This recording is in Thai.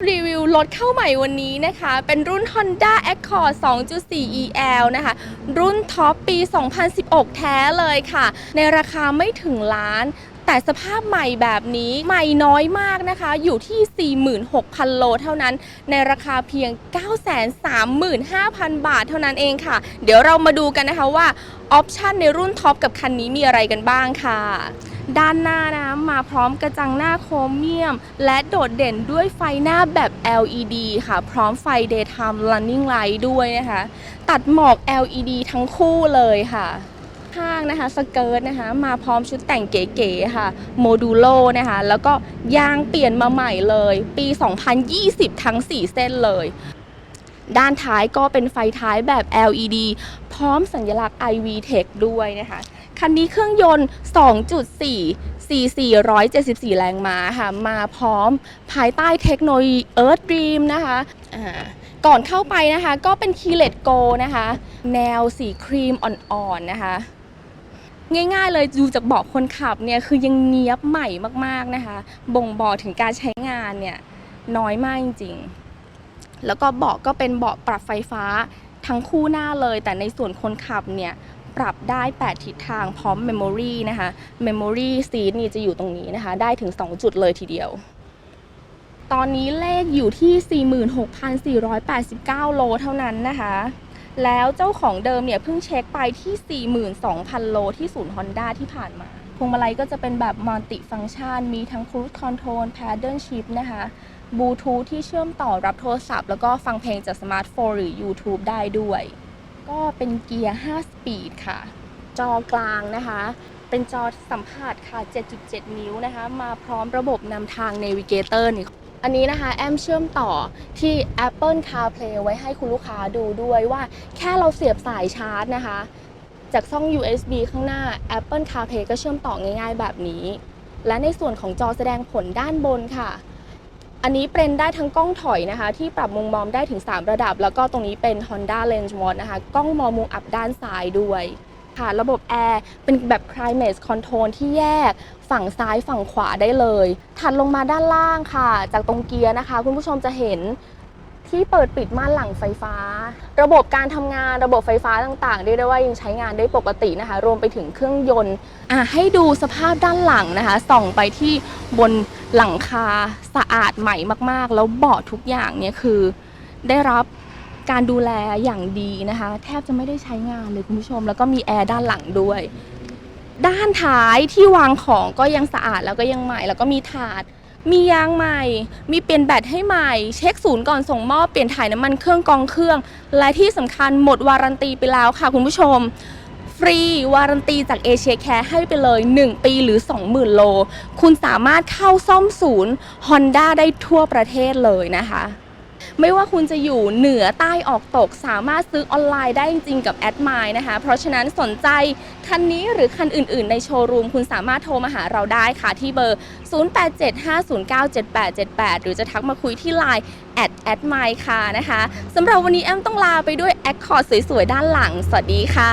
รีวิวรถเข้าใหม่วันนี้นะคะ เป็นรุ่น Honda Accord 2.4 EL นะคะ รุ่นท็อปปี 2016 แท้เลยค่ะ ในราคาไม่ถึงล้าน แต่สภาพใหม่แบบนี้ใหม่น้อยมากนะคะ อยู่ที่ 46,000 โลเท่านั้น ในราคาเพียง 935,000 บาทเท่านั้นเองค่ะ เดี๋ยวเรามาดูกันนะคะว่า ออปชันในรุ่นท็อปกับคันนี้มีอะไรกันบ้างค่ะ ด้านหน้านะคะมาพร้อมกระจังหน้าโครเมียม และโดดเด่นด้วยไฟหน้าแบบ LED ค่ะ พร้อมไฟ daytime running light ด้วยนะคะ ตัดหมอก LED ทั้งคู่เลยค่ะข้างนะคะสเกิร์ตนะคะมาพร้อมชุดแต่งเก๋ๆค่ะโมดูโลนะคะแล้วก็ยางเปลี่ยนมาใหม่เลย ปี 2020 ทั้ง 4 เส้นเลย ด้านท้ายก็เป็นไฟท้ายแบบ LED พร้อมสัญลักษณ์ iV Tech ด้วยนะคะ คันนี้เครื่องยนต์ 2.4 CC 174 แรงม้าค่ะ มาพร้อมภายใต้เทคโนโลยี Earth Dream นะคะก่อนเข้าไปนะคะ ก็เป็น Keyless Go นะคะ แนวสีครีมอ่อนๆนะคะ ง่ายๆเลยดูจากเบาะคนขับเนี่ยคือยังเนี้ยบใหม่มากๆนะคะ บ่งบอกถึงการใช้งานเนี่ยน้อยมากจริงๆ แล้วก็เบาะก็เป็นเบาะปรับไฟฟ้าทั้งคู่หน้าเลย แต่ในส่วนคนขับเนี่ย ปรับได้ 8 ทิศทางพร้อม Memory นะคะ Memory Seat นี่จะอยู่ตรงนี้นะคะ ได้ถึง 2 จุดเลยทีเดียว ตอนนี้เลขอยู่ที่ 46,489 โลเท่านั้นนะคะ แล้วเจ้าของเดิมเนี่ยเพิ่งเช็คไปที่ 42,000 โลที่ศูนย์ Honda ที่ผ่านมา พวงมาลัยก็จะเป็นแบบมัลติฟัง c t ชัน มีทั้ง Cruise Control Paddle Shift นะคะบลูทูธที่เชื่อมต่อรับโทรศัพท์ แล้วก็ฟังเพลงจากสมาร์ทโฟนหรือ YouTube ได้ด้วย ก็เป็นเกียร์ 5 สปีดค่ะ จอกลางนะคะ เป็นจอสัมผัสค่ะ 7.7 นิ้วนะคะ มาพร้อมระบบนำทาง Navigator นี่อันนี้นะคะ แอมเชื่อมต่อที่ Apple CarPlay ไว้ให้คุณลูกค้าดูด้วยว่าแค่เราเสียบสายชาร์จนะคะ จากช่อง USB ข้างหน้า Apple CarPlay ก็เชื่อมต่อง่ายๆแบบนี้ และในส่วนของจอแสดงผลด้านบนค่ะ อันนี้เป็นได้ทั้งกล้องถอยนะคะ ที่ปรับมุมมองได้ถึง 3 ระดับ แล้วก็ตรงนี้เป็น Honda Range Mode นะคะ กล้องมองมุมอับด้านซ้ายด้วยค่ะระบบแอร์เป็นแบบ Climate Control ที่แยกฝั่งซ้ายฝั่งขวาได้เลย ถัดลงมาด้านล่างค่ะ จากตรงเกียร์นะคะ คุณผู้ชมจะเห็น ที่เปิดปิดม่านหลังไฟฟ้า ระบบการทำงานระบบไฟฟ้าต่างๆเรียกได้ว่ายังใช้งานได้ปกตินะคะ รวมไปถึงเครื่องยนต์อะให้ดูสภาพด้านหลังนะคะ ส่องไปที่บนหลังคาสะอาดใหม่มากๆ แล้วเบาะทุกอย่างเนี่ยคือได้รับการดูแลอย่างดีนะคะ แทบจะไม่ได้ใช้งานเลยคุณผู้ชม แล้วก็มีแอร์ด้านหลังด้วย ด้านท้ายที่วางของก็ยังสะอาดแล้วก็ยังใหม่ แล้วก็มีถาด มียางใหม่ มีเปลี่ยนแบตให้ใหม่ เช็คศูนย์ก่อนส่งมอบ เปลี่ยนถ่ายน้ำมันเครื่องกองเครื่อง และที่สำคัญหมดวารันตีไปแล้วค่ะคุณผู้ชม ฟรีวารันตีจากเอเชียแคร์ให้ไปเลย 1 ปีหรือ 20,000 โล คุณสามารถเข้าซ่อมศูนย์ Honda ได้ทั่วประเทศเลยนะคะ ไม่ว่าคุณจะอยู่เหนือใต้ออกตก สามารถซื้อออนไลน์ได้จริงๆกับแอดม e นะคะ เพราะฉะนั้นสนใจคันนี้หรือคันอื่นๆ ในโชว์รูม คุณสามารถโทรมาหาเราได้ค่ะที่เบอร์ 0875097878 หรือจะทักมาคุยที่ Line แอดแอดไมค่ะนะคะสำหรับวันนี้แอมต้องลาไปด้วยแอคคอร์ดสวยๆ ด้านหลัง สวัสดีค่ะ